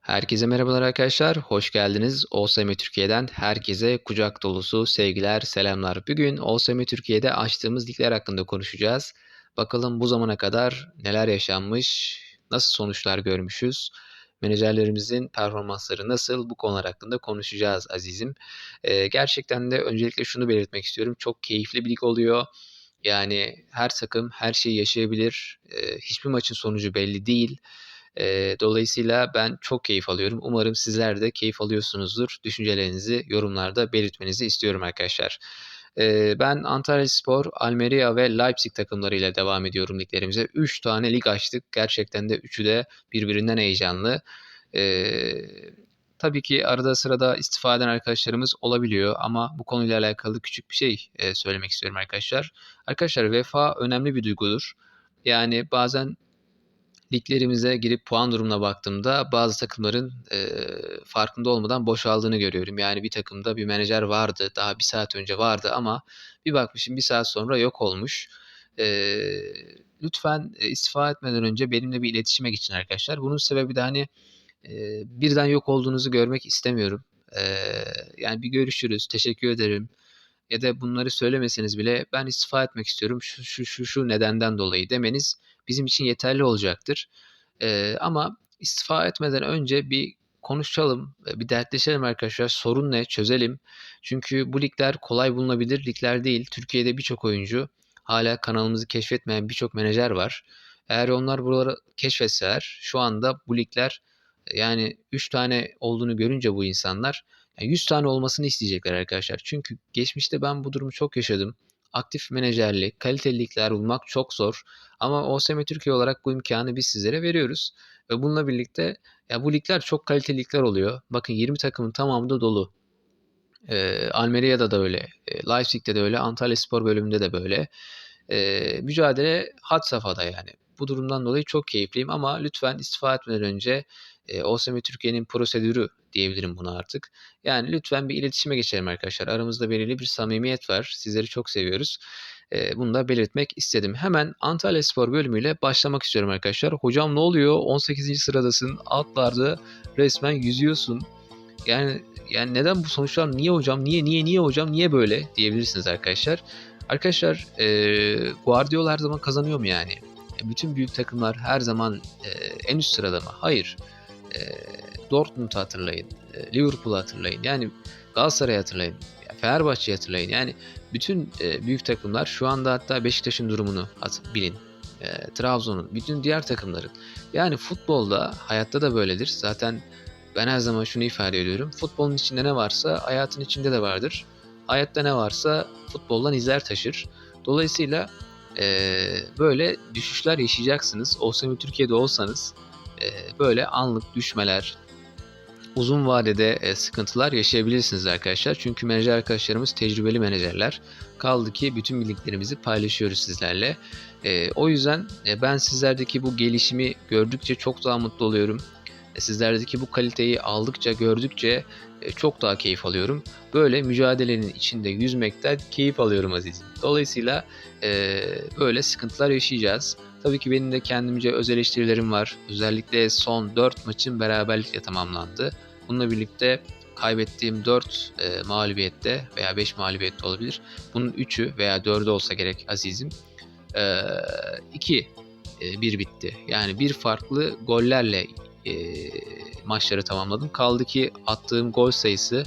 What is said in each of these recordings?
Herkese merhabalar arkadaşlar. Hoş geldiniz. OSM Türkiye'den herkese kucak dolusu sevgiler, selamlar. Bugün OSM Türkiye'de açtığımız ligler hakkında konuşacağız. Bakalım bu zamana kadar neler yaşanmış, nasıl sonuçlar görmüşüz, menajerlerimizin performansları nasıl bu konular hakkında konuşacağız azizim. Ee, gerçekten de öncelikle şunu belirtmek istiyorum. Çok keyifli bir lig oluyor. Yani her takım her şeyi yaşayabilir. Ee, hiçbir maçın sonucu belli değil. Eee, dolayısıyla ben çok keyif alıyorum. Umarım sizler de keyif alıyorsunuzdur. Düşüncelerinizi yorumlarda belirtmenizi istiyorum arkadaşlar. Eee, ben Antalyaspor, Almeria ve Leipzig takımlarıyla devam ediyorum liglerimize. 3 tane lig açtık. Gerçekten de üçü de birbirinden heyecanlı. Eee, tabii ki arada sırada istifa eden arkadaşlarımız olabiliyor ama bu konuyla alakalı küçük bir şey e, söylemek istiyorum arkadaşlar. Arkadaşlar vefa önemli bir duygudur. Yani bazen liglerimize girip puan durumuna baktığımda bazı takımların e, farkında olmadan boşaldığını görüyorum. Yani bir takımda bir menajer vardı, daha bir saat önce vardı ama bir bakmışım bir saat sonra yok olmuş. E, lütfen e, istifa etmeden önce benimle bir iletişime geçin arkadaşlar. Bunun sebebi de hani e, birden yok olduğunuzu görmek istemiyorum. E, yani bir görüşürüz, teşekkür ederim ya da bunları söylemeseniz bile ben istifa etmek istiyorum şu şu şu şu nedenden dolayı demeniz bizim için yeterli olacaktır. Ee, ama istifa etmeden önce bir konuşalım, bir dertleşelim arkadaşlar. Sorun ne? Çözelim. Çünkü bu ligler kolay bulunabilir ligler değil. Türkiye'de birçok oyuncu hala kanalımızı keşfetmeyen birçok menajer var. Eğer onlar buraları keşfetseler şu anda bu ligler yani 3 tane olduğunu görünce bu insanlar yani 100 tane olmasını isteyecekler arkadaşlar. Çünkü geçmişte ben bu durumu çok yaşadım. Aktif menajerlik, kaliteli ligler bulmak çok zor. Ama OSM Türkiye olarak bu imkanı biz sizlere veriyoruz. Ve bununla birlikte ya bu ligler çok kaliteli ligler oluyor. Bakın 20 takımın tamamı da dolu. E, Almeria'da da öyle. E, de öyle. Antalya Spor bölümünde de böyle. E, mücadele had safhada yani. Bu durumdan dolayı çok keyifliyim ama lütfen istifa etmeden önce e, OSM Türkiye'nin prosedürü diyebilirim buna artık. Yani lütfen bir iletişime geçelim arkadaşlar. Aramızda belirli bir samimiyet var. Sizleri çok seviyoruz. E, bunu da belirtmek istedim. Hemen Antalya Spor bölümüyle başlamak istiyorum arkadaşlar. Hocam ne oluyor? 18. sıradasın. Altlarda resmen yüzüyorsun. Yani yani neden bu sonuçlar niye hocam? Niye niye niye hocam? Niye böyle diyebilirsiniz arkadaşlar. Arkadaşlar e, Guardiola her zaman kazanıyor mu yani? E, bütün büyük takımlar her zaman e, en üst sırada mı? Hayır. E, Dortmund'u hatırlayın. E, Liverpool'u hatırlayın. Yani Galatasaray'ı hatırlayın. Fenerbahçe'yi hatırlayın. Yani bütün e, büyük takımlar şu anda hatta Beşiktaş'ın durumunu bilin. E, Trabzon'un, bütün diğer takımların. Yani futbolda, hayatta da böyledir. Zaten ben her zaman şunu ifade ediyorum. Futbolun içinde ne varsa hayatın içinde de vardır. Hayatta ne varsa futboldan izler taşır. Dolayısıyla e, böyle düşüşler yaşayacaksınız. Olsa Türkiye'de olsanız böyle anlık düşmeler, uzun vadede e, sıkıntılar yaşayabilirsiniz arkadaşlar. Çünkü menajer arkadaşlarımız tecrübeli menajerler. Kaldı ki bütün bildiklerimizi paylaşıyoruz sizlerle. E, o yüzden e, ben sizlerdeki bu gelişimi gördükçe çok daha mutlu oluyorum. E, sizlerdeki bu kaliteyi aldıkça, gördükçe e, çok daha keyif alıyorum. Böyle mücadelenin içinde yüzmekten keyif alıyorum azizim. Dolayısıyla e, böyle sıkıntılar yaşayacağız. Tabii ki benim de kendimce öz eleştirilerim var. Özellikle son 4 maçın beraberlikle tamamlandı. Bununla birlikte kaybettiğim 4 e, mağlubiyette veya 5 mağlubiyette olabilir. Bunun 3'ü veya 4'ü olsa gerek azizim. 2 e, e, bir bitti. Yani bir farklı gollerle e, maçları tamamladım. Kaldı ki attığım gol sayısı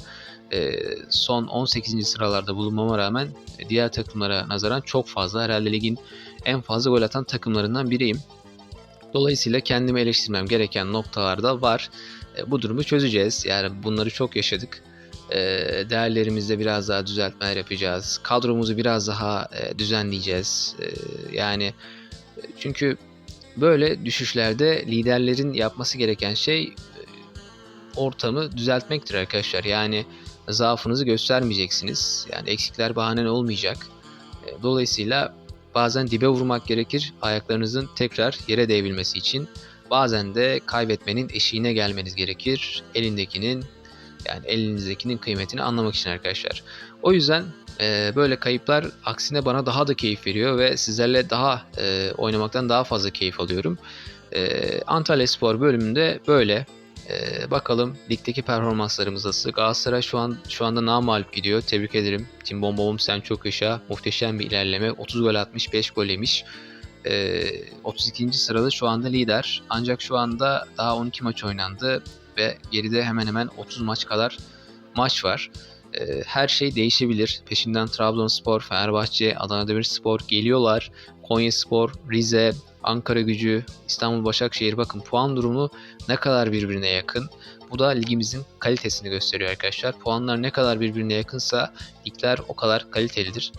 e, son 18. sıralarda bulunmama rağmen diğer takımlara nazaran çok fazla. Herhalde ligin en fazla gol atan takımlarından biriyim. Dolayısıyla kendimi eleştirmem gereken noktalarda var. E, bu durumu çözeceğiz. Yani bunları çok yaşadık. E, değerlerimizde biraz daha düzeltmeler yapacağız. Kadromuzu biraz daha e, düzenleyeceğiz. Yani çünkü böyle düşüşlerde liderlerin yapması gereken şey ortamı düzeltmektir arkadaşlar. Yani zaafınızı göstermeyeceksiniz. Yani eksikler bahanen olmayacak. Dolayısıyla Bazen dibe vurmak gerekir ayaklarınızın tekrar yere değebilmesi için. Bazen de kaybetmenin eşiğine gelmeniz gerekir. Elindekinin yani elinizdekinin kıymetini anlamak için arkadaşlar. O yüzden e, böyle kayıplar aksine bana daha da keyif veriyor ve sizlerle daha e, oynamaktan daha fazla keyif alıyorum. E, Antalya Spor bölümünde böyle. Ee, bakalım ligdeki performanslarımız nasıl. Galatasaray şu an şu anda namalip gidiyor. Tebrik ederim. Tim Bombom sen çok yaşa. Muhteşem bir ilerleme. 30 gol atmış, 5 gol yemiş. Ee, 32. sırada şu anda lider. Ancak şu anda daha 12 maç oynandı ve geride hemen hemen 30 maç kadar maç var. Ee, her şey değişebilir. Peşinden Trabzonspor, Fenerbahçe, Adana Demirspor geliyorlar. Konyaspor, Rize, Ankara Gücü, İstanbul Başakşehir bakın puan durumu ne kadar birbirine yakın. Bu da ligimizin kalitesini gösteriyor arkadaşlar. Puanlar ne kadar birbirine yakınsa ligler o kadar kalitelidir.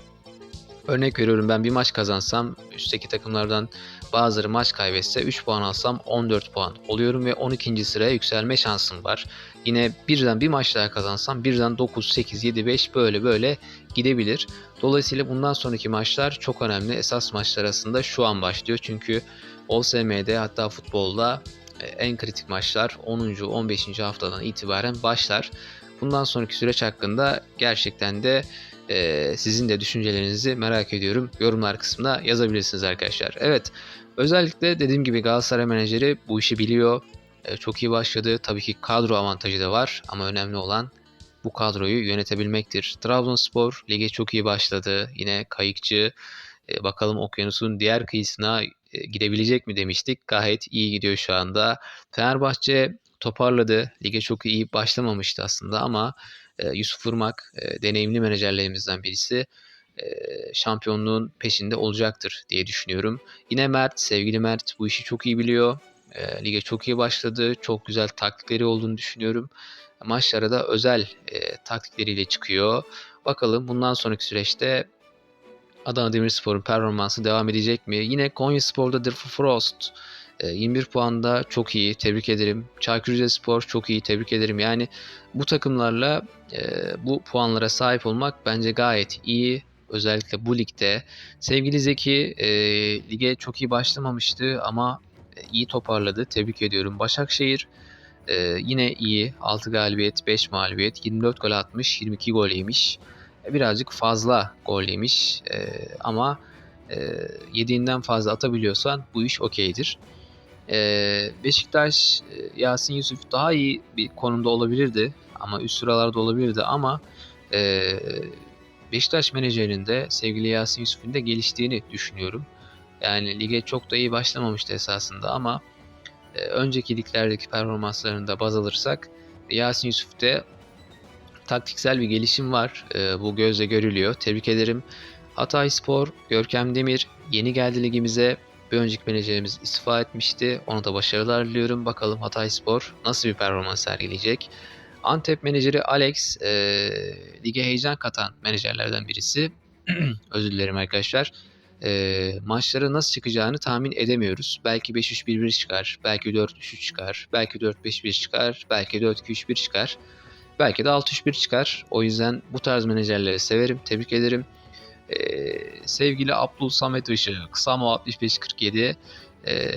Örnek veriyorum ben bir maç kazansam üstteki takımlardan bazıları maç kaybetse 3 puan alsam 14 puan oluyorum ve 12. sıraya yükselme şansım var. Yine birden bir maç daha kazansam birden 9, 8, 7, 5 böyle böyle gidebilir. Dolayısıyla bundan sonraki maçlar çok önemli. Esas maçlar aslında şu an başlıyor. Çünkü OSM'de hatta futbolda e, en kritik maçlar 10. 15. haftadan itibaren başlar. Bundan sonraki süreç hakkında gerçekten de e, sizin de düşüncelerinizi merak ediyorum. Yorumlar kısmına yazabilirsiniz arkadaşlar. Evet özellikle dediğim gibi Galatasaray menajeri bu işi biliyor. E, çok iyi başladı. Tabii ki kadro avantajı da var ama önemli olan bu kadroyu yönetebilmektir. Trabzonspor lige çok iyi başladı. Yine kayıkçı e, bakalım okyanusun diğer kıyısına e, gidebilecek mi demiştik. Gayet iyi gidiyor şu anda. Fenerbahçe toparladı. Lige çok iyi başlamamıştı aslında ama e, Yusuf Irmak e, deneyimli menajerlerimizden birisi şampiyonluğun peşinde olacaktır diye düşünüyorum. Yine Mert, sevgili Mert bu işi çok iyi biliyor. Lige çok iyi başladı. Çok güzel taktikleri olduğunu düşünüyorum. Maçlara da özel e, taktikleriyle çıkıyor. Bakalım bundan sonraki süreçte Adana Demirspor'un performansı devam edecek mi? Yine Konya Spor'da The Frost 21 e, puanda çok iyi. Tebrik ederim. Çaykur Rizespor çok iyi. Tebrik ederim. Yani bu takımlarla bu puanlara sahip olmak bence gayet iyi. Özellikle bu ligde. Sevgili Zeki e, lige çok iyi başlamamıştı ama e, iyi toparladı. Tebrik ediyorum. Başakşehir e, yine iyi. 6 galibiyet, 5 mağlubiyet. 24 gol atmış, 22 gol yemiş. E, birazcık fazla gol yemiş. E, ama e, yediğinden fazla atabiliyorsan bu iş okeydir. Ee, Beşiktaş e, Yasin Yusuf daha iyi bir konumda olabilirdi ama üst sıralarda olabilirdi ama e, Beşiktaş menajerinde sevgili Yasin Yusuf'un da geliştiğini düşünüyorum. Yani lige çok da iyi başlamamıştı esasında ama e, önceki liglerdeki performanslarını da baz alırsak Yasin Yusuf'te taktiksel bir gelişim var. E, bu gözle görülüyor. Tebrik ederim. Hatay Spor, Görkem Demir yeni geldi ligimize. Bir önceki menajerimiz istifa etmişti. Ona da başarılar diliyorum. Bakalım Hatay Spor nasıl bir performans sergileyecek. Antep menajeri Alex e, lige heyecan katan menajerlerden birisi. Özür dilerim arkadaşlar. E, maçlara nasıl çıkacağını tahmin edemiyoruz. Belki 5-3-1-1 çıkar, belki 4-3-3 çıkar, belki 4-5-1 çıkar, belki 4-2-3-1 çıkar. Belki de 6-3-1 çıkar. O yüzden bu tarz menajerleri severim, tebrik ederim. Ee, sevgili Abdul Samet Işık, Samo 6547. Ee,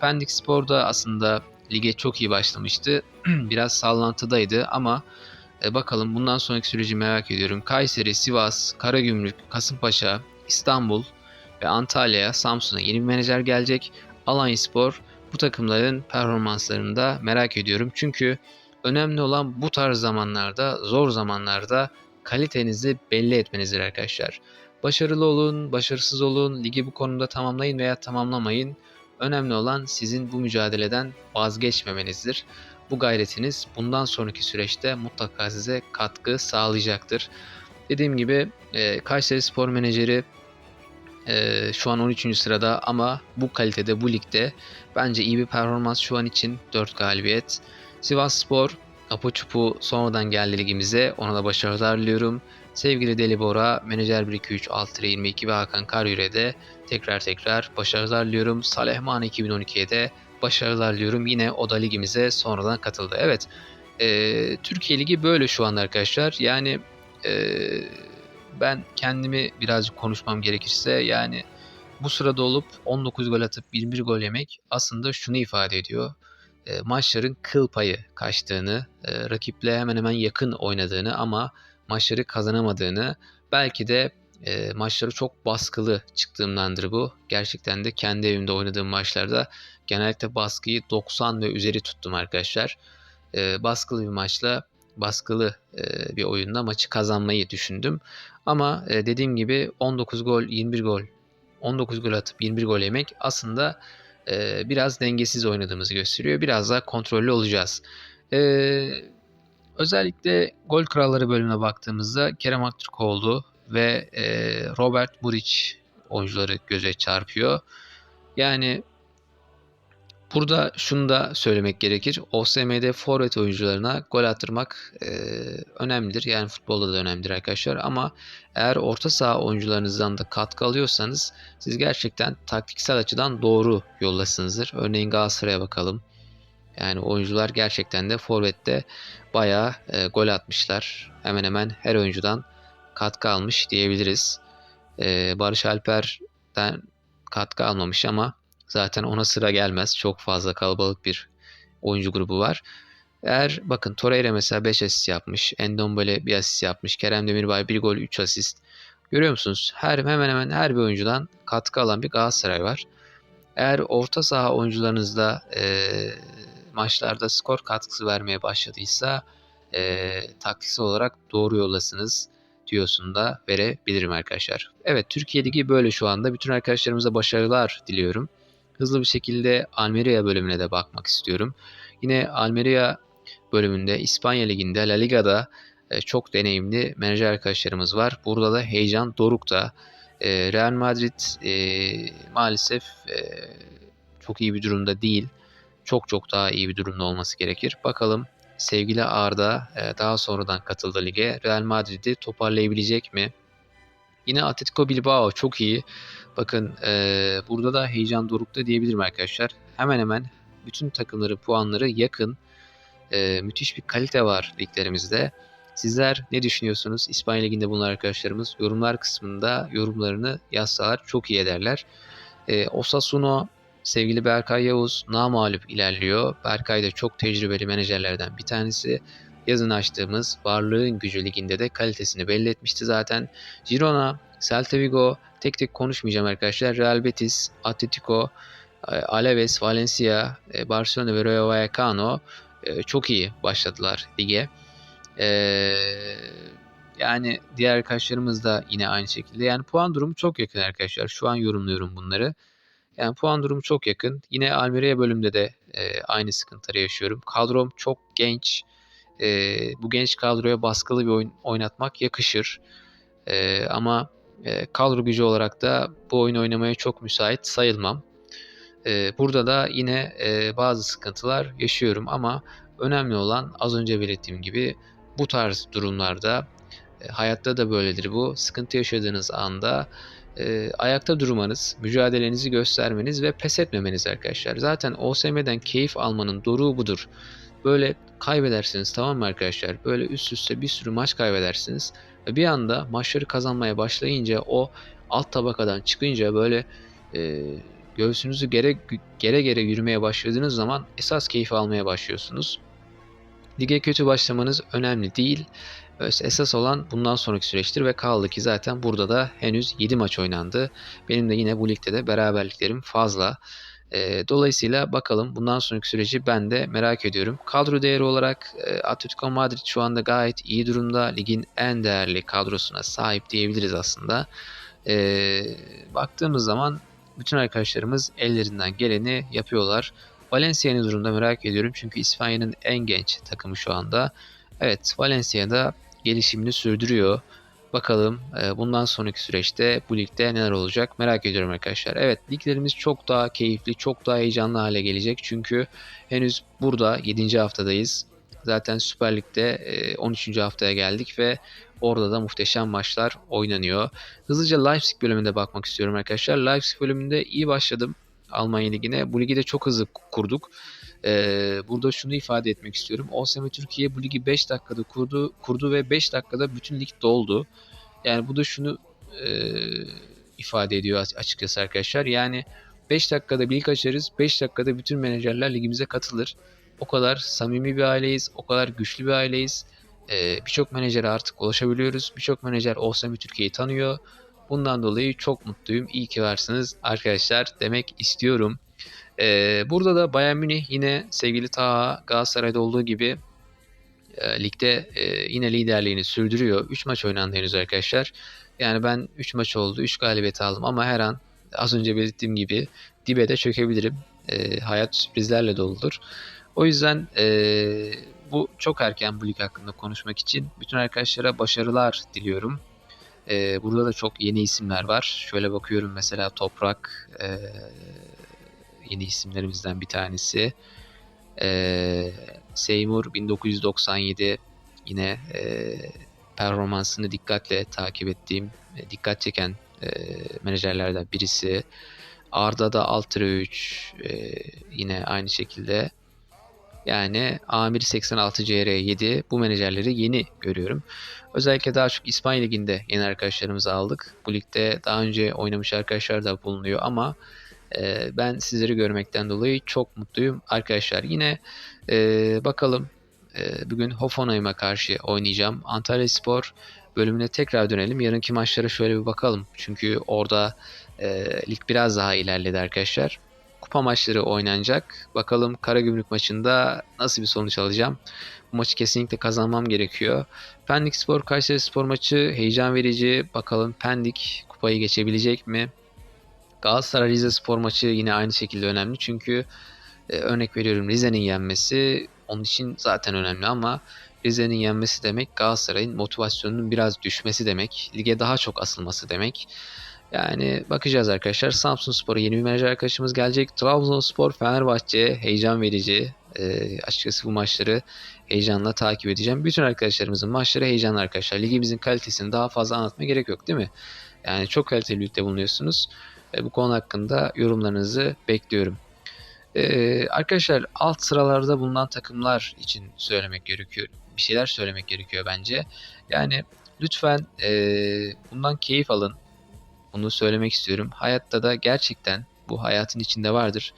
Pendik Spor'da aslında lige çok iyi başlamıştı. Biraz sallantıdaydı ama e, bakalım bundan sonraki süreci merak ediyorum. Kayseri, Sivas, Karagümrük, Kasımpaşa, İstanbul ve Antalya'ya, Samsun'a yeni bir menajer gelecek. Alanya Spor bu takımların performanslarını da merak ediyorum. Çünkü önemli olan bu tarz zamanlarda, zor zamanlarda kalitenizi belli etmenizdir arkadaşlar. Başarılı olun, başarısız olun, ligi bu konuda tamamlayın veya tamamlamayın. Önemli olan sizin bu mücadeleden vazgeçmemenizdir. Bu gayretiniz bundan sonraki süreçte mutlaka size katkı sağlayacaktır. Dediğim gibi e, Kayseri Spor Menajeri e, şu an 13. sırada ama bu kalitede bu ligde bence iyi bir performans şu an için 4 galibiyet. Sivas Spor Apo Çupu sonradan geldi ligimize. Ona da başarılar diliyorum. Sevgili Deli Bora, Menajer 1-2-3, 6 22 ve Hakan Karyüre'de tekrar tekrar başarılar diliyorum. Salehman 2012'ye de başarılar diliyorum. Yine o da ligimize sonradan katıldı. Evet, e, Türkiye Ligi böyle şu an arkadaşlar. Yani e, ben kendimi birazcık konuşmam gerekirse yani bu sırada olup 19 gol atıp 21 gol yemek aslında şunu ifade ediyor e, maçların kıl payı kaçtığını, e, rakiple hemen hemen yakın oynadığını ama maçları kazanamadığını, belki de e, maçları çok baskılı çıktığımdandır bu. Gerçekten de kendi evimde oynadığım maçlarda genellikle baskıyı 90 ve üzeri tuttum arkadaşlar. E, baskılı bir maçla baskılı e, bir oyunda maçı kazanmayı düşündüm. Ama e, dediğim gibi 19 gol 21 gol 19 gol atıp 21 gol yemek aslında e, biraz dengesiz oynadığımızı gösteriyor. Biraz daha kontrollü olacağız. E, özellikle gol kralları bölümüne baktığımızda Kerem Aktürkoğlu ve e, Robert Buric oyuncuları göze çarpıyor. Yani Burada şunu da söylemek gerekir. OSM'de forvet oyuncularına gol attırmak e, önemlidir. Yani futbolda da önemlidir arkadaşlar. Ama eğer orta saha oyuncularınızdan da katkı alıyorsanız siz gerçekten taktiksel açıdan doğru yoldasınızdır. Örneğin Galatasaray'a bakalım. Yani oyuncular gerçekten de forvette bayağı e, gol atmışlar. Hemen hemen her oyuncudan katkı almış diyebiliriz. E, Barış Alper'den katkı almamış ama Zaten ona sıra gelmez. Çok fazla kalabalık bir oyuncu grubu var. Eğer bakın Torreira mesela 5 asist yapmış. Endombele bir asist yapmış. Kerem Demirbay 1 gol 3 asist. Görüyor musunuz? Her hemen hemen her bir oyuncudan katkı alan bir Galatasaray var. Eğer orta saha oyuncularınızda e, maçlarda skor katkısı vermeye başladıysa e, taktiksel olarak doğru yoldasınız diyorsun da verebilirim arkadaşlar. Evet Türkiye Ligi böyle şu anda. Bütün arkadaşlarımıza başarılar diliyorum hızlı bir şekilde Almeria bölümüne de bakmak istiyorum. Yine Almeria bölümünde İspanya Ligi'nde La Liga'da e, çok deneyimli menajer arkadaşlarımız var. Burada da heyecan dorukta. E, Real Madrid e, maalesef çok iyi bir durumda değil. Çok çok daha iyi bir durumda olması gerekir. Bakalım sevgili Arda daha sonradan katıldı lige. Real Madrid'i toparlayabilecek mi? Yine Atletico Bilbao çok iyi. Bakın e, burada da heyecan dorukta diyebilirim arkadaşlar. Hemen hemen bütün takımların puanları yakın. E, müthiş bir kalite var liglerimizde. Sizler ne düşünüyorsunuz? İspanya Ligi'nde bunlar arkadaşlarımız yorumlar kısmında yorumlarını yazsalar çok iyi ederler. E, Osasuno sevgili Berkay Yavuz namalip ilerliyor. Berkay da çok tecrübeli menajerlerden bir tanesi. Yazın açtığımız Varlığın Gücü Ligi'nde de kalitesini belli etmişti zaten. Girona, Celta Vigo, tek tek konuşmayacağım arkadaşlar. Real Betis, Atletico, e, Alaves, Valencia, e, Barcelona ve Rayo Vallecano e, çok iyi başladılar lige. Yani diğer arkadaşlarımız da yine aynı şekilde. Yani puan durumu çok yakın arkadaşlar. Şu an yorumluyorum bunları. Yani puan durumu çok yakın. Yine Almeria bölümde de aynı sıkıntıları yaşıyorum. Kadrom çok genç e, bu genç kadroya baskılı bir oyun oynatmak yakışır. E, ama e, kadro gücü olarak da bu oyun oynamaya çok müsait sayılmam. E, burada da yine e, bazı sıkıntılar yaşıyorum ama önemli olan az önce belirttiğim gibi bu tarz durumlarda e, hayatta da böyledir bu. Sıkıntı yaşadığınız anda e, ayakta durmanız, mücadelenizi göstermeniz ve pes etmemeniz arkadaşlar. Zaten OSM'den keyif almanın doruğu budur. Böyle kaybedersiniz tamam mı arkadaşlar? Böyle üst üste bir sürü maç kaybedersiniz. Ve bir anda maçları kazanmaya başlayınca o alt tabakadan çıkınca böyle e, göğsünüzü gere, gere gere yürümeye başladığınız zaman esas keyif almaya başlıyorsunuz. Lige kötü başlamanız önemli değil. Esas olan bundan sonraki süreçtir ve kaldı ki zaten burada da henüz 7 maç oynandı. Benim de yine bu ligde de beraberliklerim fazla. E, dolayısıyla bakalım bundan sonraki süreci ben de merak ediyorum. Kadro değeri olarak e, Atletico Madrid şu anda gayet iyi durumda. Ligin en değerli kadrosuna sahip diyebiliriz aslında. E, baktığımız zaman bütün arkadaşlarımız ellerinden geleni yapıyorlar. Valencia ne durumda merak ediyorum. Çünkü İspanya'nın en genç takımı şu anda. Evet Valencia'da gelişimini sürdürüyor. Bakalım e, bundan sonraki süreçte bu ligde neler olacak merak ediyorum arkadaşlar. Evet liglerimiz çok daha keyifli, çok daha heyecanlı hale gelecek. Çünkü henüz burada 7. haftadayız. Zaten Süper Lig'de 13. E, haftaya geldik ve orada da muhteşem maçlar oynanıyor. Hızlıca Leipzig bölümünde bakmak istiyorum arkadaşlar. Leipzig bölümünde iyi başladım Almanya Ligi'ne. Bu ligi de çok hızlı kurduk. Ee, burada şunu ifade etmek istiyorum. OSM Türkiye bu ligi 5 dakikada kurdu, kurdu ve 5 dakikada bütün lig doldu. Yani bu da şunu e, ifade ediyor açıkçası arkadaşlar. Yani 5 dakikada bir lig açarız. 5 dakikada bütün menajerler ligimize katılır. O kadar samimi bir aileyiz. O kadar güçlü bir aileyiz. Ee, Birçok menajere artık ulaşabiliyoruz. Birçok menajer OSM Türkiye'yi tanıyor. Bundan dolayı çok mutluyum. İyi ki varsınız arkadaşlar demek istiyorum. E, burada da Bayern Münih yine sevgili Taha Galatasaray'da olduğu gibi e, ligde e, yine liderliğini sürdürüyor. 3 maç oynandı henüz arkadaşlar. Yani ben 3 maç oldu, 3 galibiyet aldım ama her an az önce belirttiğim gibi dibe de çökebilirim. E, hayat sürprizlerle doludur. O yüzden e, bu çok erken bu lig hakkında konuşmak için bütün arkadaşlara başarılar diliyorum. E, burada da çok yeni isimler var. Şöyle bakıyorum mesela Toprak e, yeni isimlerimizden bir tanesi. E, Seymour 1997 yine e, performansını dikkatle takip ettiğim, e, dikkat çeken e, menajerlerden birisi. Arda da Altra 3 e, yine aynı şekilde. Yani Amir 86 CR7 bu menajerleri yeni görüyorum. Özellikle daha çok İspanya Ligi'nde yeni arkadaşlarımızı aldık. Bu ligde daha önce oynamış arkadaşlar da bulunuyor ama e, ben sizleri görmekten dolayı çok mutluyum arkadaşlar. Yine e, bakalım e, bugün Hoffenheim'a karşı oynayacağım. Antalya Spor bölümüne tekrar dönelim. Yarınki maçlara şöyle bir bakalım. Çünkü orada e, lig biraz daha ilerledi arkadaşlar. Kupa maçları oynanacak. Bakalım Karagümrük maçında nasıl bir sonuç alacağım. Bu maçı kesinlikle kazanmam gerekiyor. Pendik Spor Kayseri Spor maçı heyecan verici. Bakalım Pendik kupayı geçebilecek mi? Galatasaray Rize Spor maçı yine aynı şekilde önemli. Çünkü e, örnek veriyorum Rize'nin yenmesi onun için zaten önemli ama Rize'nin yenmesi demek Galatasaray'ın motivasyonunun biraz düşmesi demek. Lige daha çok asılması demek. Yani bakacağız arkadaşlar. Samsun Spor'a yeni bir menajer arkadaşımız gelecek. Trabzonspor, Fenerbahçe heyecan verici. E, açıkçası bu maçları heyecanla takip edeceğim. Bütün arkadaşlarımızın maçları heyecanlı arkadaşlar. Ligimizin kalitesini daha fazla anlatmaya gerek yok değil mi? Yani çok kaliteli ligde bulunuyorsunuz. Bu konu hakkında yorumlarınızı bekliyorum. Ee, arkadaşlar alt sıralarda bulunan takımlar için söylemek gerekiyor. Bir şeyler söylemek gerekiyor bence. Yani lütfen e, bundan keyif alın. Bunu söylemek istiyorum. Hayatta da gerçekten bu hayatın içinde vardır.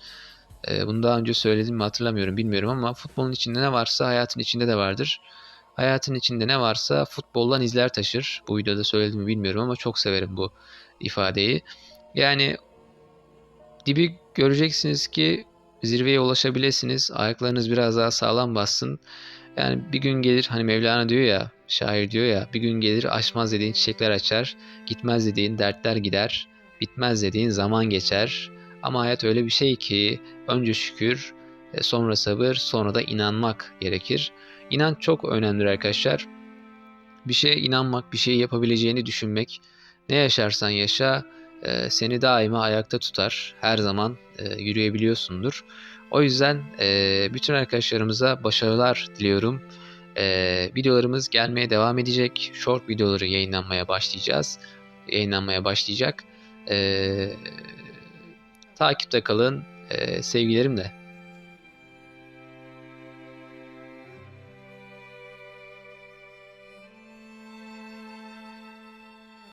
E, bunu daha önce söyledim mi hatırlamıyorum bilmiyorum ama futbolun içinde ne varsa hayatın içinde de vardır. Hayatın içinde ne varsa futboldan izler taşır. Bu videoda söyledim mi bilmiyorum ama çok severim bu ifadeyi. Yani dibi göreceksiniz ki zirveye ulaşabilirsiniz. Ayaklarınız biraz daha sağlam bassın. Yani bir gün gelir hani Mevlana diyor ya şair diyor ya bir gün gelir açmaz dediğin çiçekler açar. Gitmez dediğin dertler gider. Bitmez dediğin zaman geçer. Ama hayat öyle bir şey ki önce şükür e, sonra sabır sonra da inanmak gerekir. İnanç çok önemli arkadaşlar. Bir şeye inanmak, bir şeyi yapabileceğini düşünmek. Ne yaşarsan yaşa e, seni daima ayakta tutar. Her zaman e, yürüyebiliyorsundur. O yüzden e, bütün arkadaşlarımıza başarılar diliyorum. Videolarımız gelmeye devam edecek. Short videoları yayınlanmaya başlayacağız. Yayınlanmaya başlayacak. Takipte kalın. Sevgilerimle.